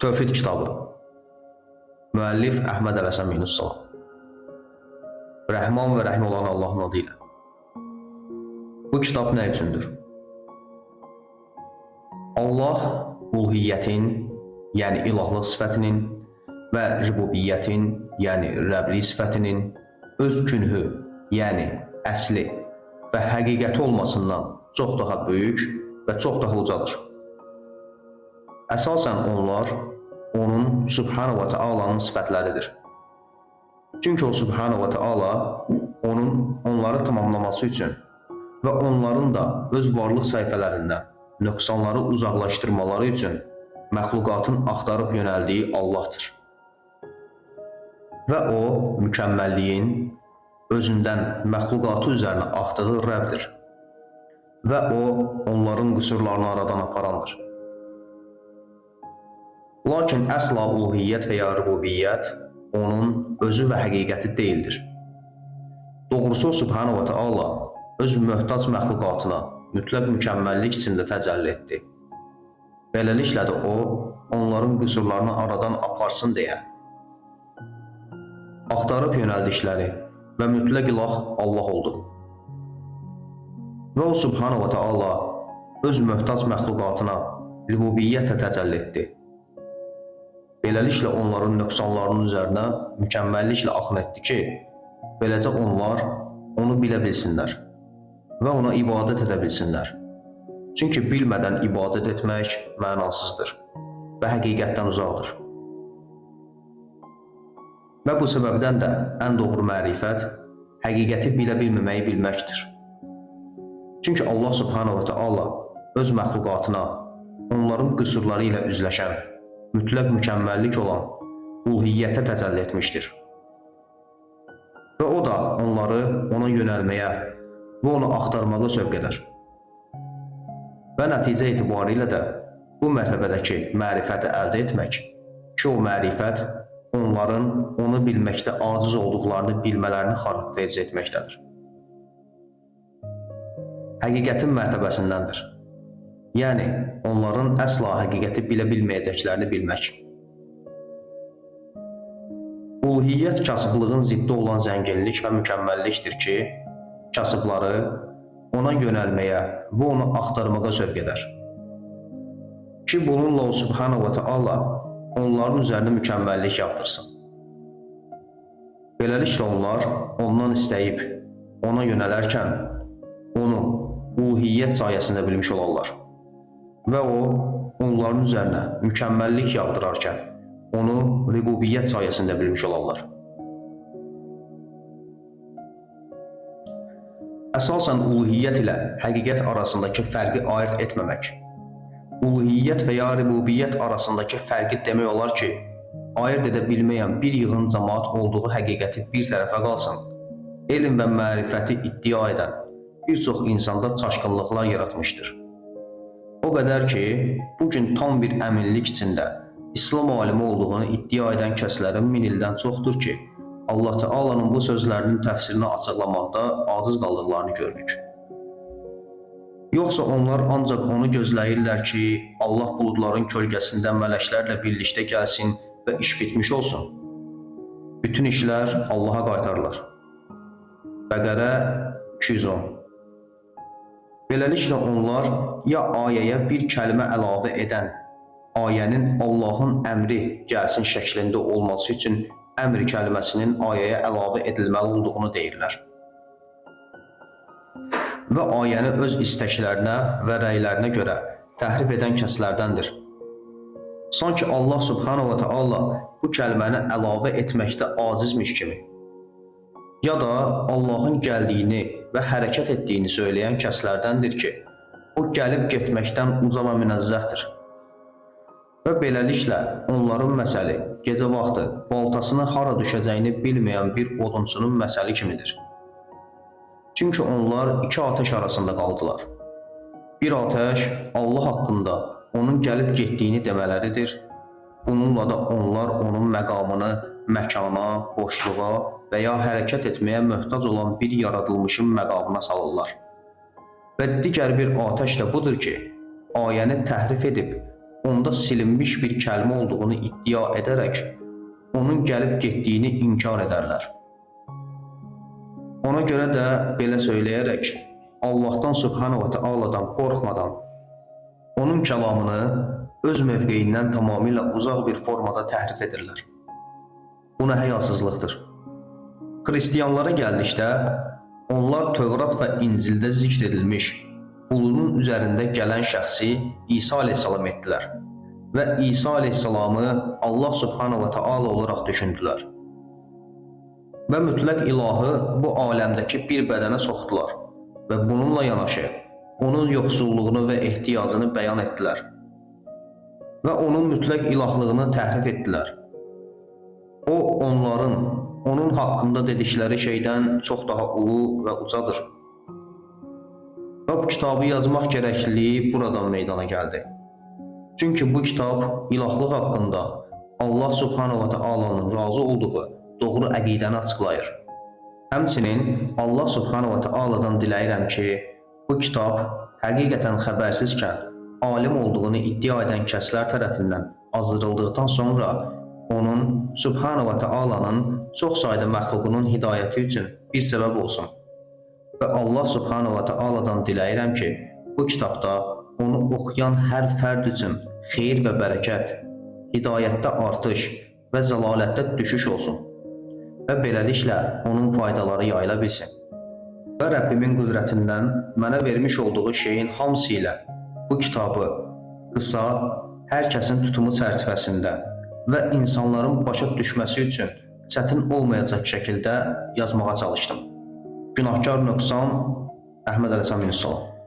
Tövhid kitabı. Müəllif Əhməd Ələsən Minussalam. Rəhman və Rəhim olan Allahın adı ilə. Bu kitab nə üçündür? Allah uluhiyyətin, yəni ilahlıq sifətinin və rububiyyətin, yəni Rəblik sifətinin öz künhü, yəni əsli və həqiqəti olmasından çox daha böyük və çox daha ucadır. Əsasən onlar onun Subhanahu wa Taala'nın sifətləridir. Çünki o Subhanahu wa Taala onun onları tamamlaması üçün və onların da öz varlıq səhifələrindən nöqsanları uzaqlaşdırmaları üçün məxluqatın axtarıb yönəldiyi Allahdır. Və o mükəmməlliyin özündən məxluqatı üzərinə axdığı Rəbdir. Və o onların qüsurlarını aradan aparandır. Lakin əsla uluhiyyət və ya rububiyyət onun özü və həqiqəti deyildir. Doğrusu o Subhanahu Taala öz möhtac məxluqatına mütləq mükəmməllik içində təcəlli etdi. Beləliklə də o, onların qüsurlarını aradan aparsın deyə axtarıb yönəldikləri və mütləq ilah Allah oldu. Və o Subhanahu Taala öz möhtac məxluqatına rububiyyətlə təcəlli etdi. Beləliklə onların nöqsanlarının üzərinə mükəmməlliklə axın etdi ki, beləcə onlar onu bilə bilsinlər və ona ibadət edə bilsinlər. Çünki bilmədən ibadət etmək mənasızdır və həqiqətdən uzaqdır. Və bu səbəbdən də ən doğru mərifət həqiqəti bilə bilməməyi bilməkdir. Çünki Allah Subhanahu wa Taala öz məxluqatına onların qüsurları ilə üzləşən mütləq mükəmməllik olan uluhiyyətə təcəlli etmişdir. Və o da onları ona yönəlməyə və onu axtarmağa sövq edər. Və nəticə etibarilə də bu mərtəbədəki mərifəti əldə etmək ki, o mərifət onların onu bilməkdə aciz olduqlarını bilmələrini xarakterizə etməkdədir. Həqiqətin mərtəbəsindəndir. Yəni, onların əsla həqiqəti bilə bilməyəcəklərini bilmək. Uluhiyyət kasıblığın ziddi olan zənginlik və mükəmməllikdir ki, kasıbları ona yönəlməyə və onu axtarmağa sövq edər. Ki, bununla o Subhanahu wa Ta'ala onların üzərində mükəmməllik yaptırsın. Beləliklə onlar ondan istəyib ona yönələrkən onu uluhiyyət sayəsində bilmiş olarlar və o onların üzərinə mükəmməllik yağdırarkən onu rububiyyət sayəsində bilmiş olarlar. Əsasən uluhiyyət ilə həqiqət arasındakı fərqi ayırt etməmək. Uluhiyyət və ya rububiyyət arasındakı fərqi demək olar ki, ayırt edə bilməyən bir yığın cəmaat olduğu həqiqəti bir tərəfə qalsın, elm və mərifəti iddia edən bir çox insanda çaşqınlıqlar yaratmışdır. O qədər ki, bu gün tam bir əminlik içində İslam alimi olduğunu iddia edən kəslərin min ildən çoxdur ki, Allah Teala'nın bu sözlərinin təfsirini açıqlamaqda aciz qaldıqlarını görürük. Yoxsa onlar ancaq onu gözləyirlər ki, Allah buludların kölgəsində mələklərlə birlikdə gəlsin və iş bitmiş olsun. Bütün işlər Allaha qaytarlar. Bəqərə 210 Beləliklə onlar ya ayəyə bir kəlmə əlavə edən, ayənin Allahın əmri gəlsin şəklində olması üçün əmr kəlməsinin ayəyə əlavə edilməli olduğunu deyirlər. Və ayəni öz istəklərinə və rəylərinə görə təhrif edən kəslərdəndir. Sanki Allah subhanahu wa ta'ala bu kəlməni əlavə etməkdə acizmiş kimi ya da Allahın gəldiyini və hərəkət etdiyini söyləyən kəslərdəndir ki, o gəlib getməkdən uca və münezzəhdir. Və beləliklə onların məsəli gecə vaxtı baltasını hara düşəcəyini bilməyən bir odunçunun məsəli kimidir. Çünki onlar iki atəş arasında qaldılar. Bir atəş Allah haqqında onun gəlib getdiyini demələridir. Bununla da onlar onun məqamını məkana, boşluğa və ya hərəkət etməyə möhtac olan bir yaradılmışın məqamına salırlar. Və digər bir atəş də budur ki, ayəni təhrif edib onda silinmiş bir kəlmə olduğunu iddia edərək onun gəlib getdiyini inkar edərlər. Ona görə də belə söyləyərək Allahdan Subhanahu va Taala'dan qorxmadan onun kəlamını öz mövqeyindən tamamilə uzaq bir formada təhrif edirlər. Bu nə həyasızlıqdır. Xristianlara gəldikdə onlar Tövrat və İncildə zikr edilmiş qulunun üzərində gələn şəxsi İsa əleyhissalam etdilər və İsa əleyhissalamı Allah Subhanahu va Taala olaraq düşündülər. Və mütləq ilahı bu aləmdəki bir bədənə soxdular və bununla yanaşı onun yoxsulluğunu və ehtiyacını bəyan etdilər və onun mütləq ilahlığını təhrif etdilər. O onların onun haqqında dedikləri şeydən çox daha ulu və ucadır. Və bu kitabı yazmaq gərəkliliyi buradan meydana gəldi. Çünki bu kitab ilahlıq haqqında Allah Subhanahu va Taala'nın razı olduğu doğru əqidəni açıqlayır. Həmçinin Allah Subhanahu va Taala'dan diləyirəm ki, bu kitab həqiqətən xəbərsizkən alim olduğunu iddia edən kəslər tərəfindən azdırıldıqdan sonra onun Subhanahu va Taala'nın çox sayda məxluqunun hidayəti üçün bir səbəb olsun. Və Allah Subhanahu va Taala'dan diləyirəm ki, bu kitabda onu oxuyan hər fərd üçün xeyir və bərəkət, hidayətdə artış və zəlalətdə düşüş olsun. Və beləliklə onun faydaları yayıla bilsin. Və Rəbbimin qüdrətindən mənə vermiş olduğu şeyin hamısı ilə bu kitabı qısa, hər kəsin tutumu çərçivəsində və insanların başa düşməsi üçün çətin olmayacaq şəkildə yazmağa çalışdım. Günahkar nöqsan Əhməd Ələsən Yunusov